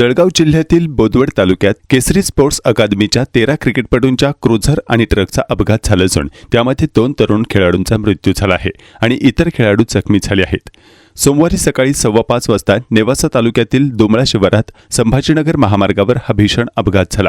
जळगाव जिल्ह्यातील बोदवड तालुक्यात केसरी स्पोर्ट्स अकादमीच्या तेरा क्रिकेटपटूंच्या क्रुझर आणि ट्रकचा अपघात झाला असून त्यामध्ये दोन तरुण खेळाडूंचा मृत्यू झाला आहे आणि इतर खेळाडू जखमी झाले आहेत. सोमवारी सकाळी सव्वा पाच वाजता नेवासा तालुक्यातील दुमळा शिवारात संभाजीनगर महामार्गावर हा भीषण अपघात झाला.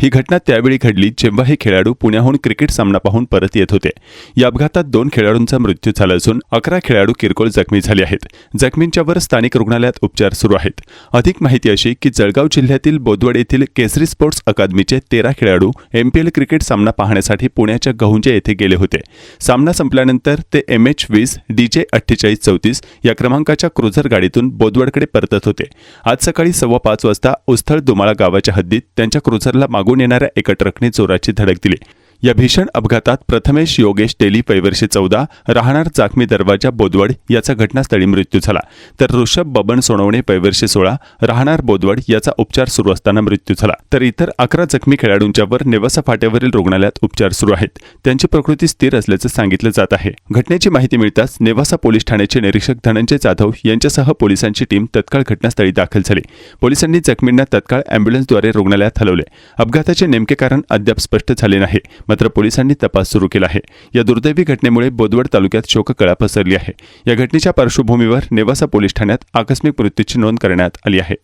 ही घटना त्यावेळी घडली जेव्हा हे खेळाडू पुण्याहून क्रिकेट सामना पाहून परत येत होते. या अपघातात दोन खेळाडूंचा मृत्यू झाला असून अकरा खेळाडू किरकोळ जखमी झाले आहेत. जखमींच्यावर स्थानिक रुग्णालयात उपचार सुरू आहेत. अधिक माहिती अशी की जळगाव जिल्ह्यातील बोदवड येथील केसरी स्पोर्ट्स अकादमीचे तेरा खेळाडू एमपीएल क्रिकेट सामना पाहण्यासाठी पुण्याच्या गहुंजे येथे गेले होते. सामना संपल्यानंतर ते एम एच वीस डीजे अठ्ठेचाळीस चौतीस या क्रमांकाच्या क्रुझर गाडीतून बोदवडकडे परतत होते. आज सकाळी सव्वा पाच वाजता उस्थळ दुमाळा गावाच्या हद्दीत त्यांच्या क्रुझरला मागून येणाऱ्या एका ट्रकने चोराची धडक दिली. या भीषण अपघातात प्रथमेश योगेश डेली पैवर्षे चौदा राहणार चाकमी दरवाजा बोदवड याचा घटनास्थळी मृत्यू झाला. तर ऋषभ बबन सोनवणे पैवर्षे सोळा राहणार बोदवड याचा उपचार सुरू असताना मृत्यू झाला. तर इतर अकरा जखमी खेळाडूंच्यावर नेवासा फाट्यावरील रुग्णालयात उपचार सुरू आहेत. त्यांची प्रकृती स्थिर असल्याचं सांगितलं जात आहे. घटनेची माहिती मिळताच नेवासा पोलीस ठाण्याचे निरीक्षक धनंजय जाधव यांच्यासह पोलिसांची टीम तत्काळ घटनास्थळी दाखल झाली. पोलिसांनी जखमींना तत्काळ अँब्युलन्सद्वारे रुग्णालयात हलवले. अपघाताचे नेमके कारण अद्याप स्पष्ट झाले नाही. मात्र पोलिसांनी तपास सुरू केला आहे. या दुर्दैवी घटनेमुळे बोदवड तालुक्यात शोककळा पसरली आहे. या घटनेच्या पार्श्वभूमीवर नेवासा पोलीस ठाण्यात आकस्मिक मृत्यूची नोंद करण्यात आली आहे.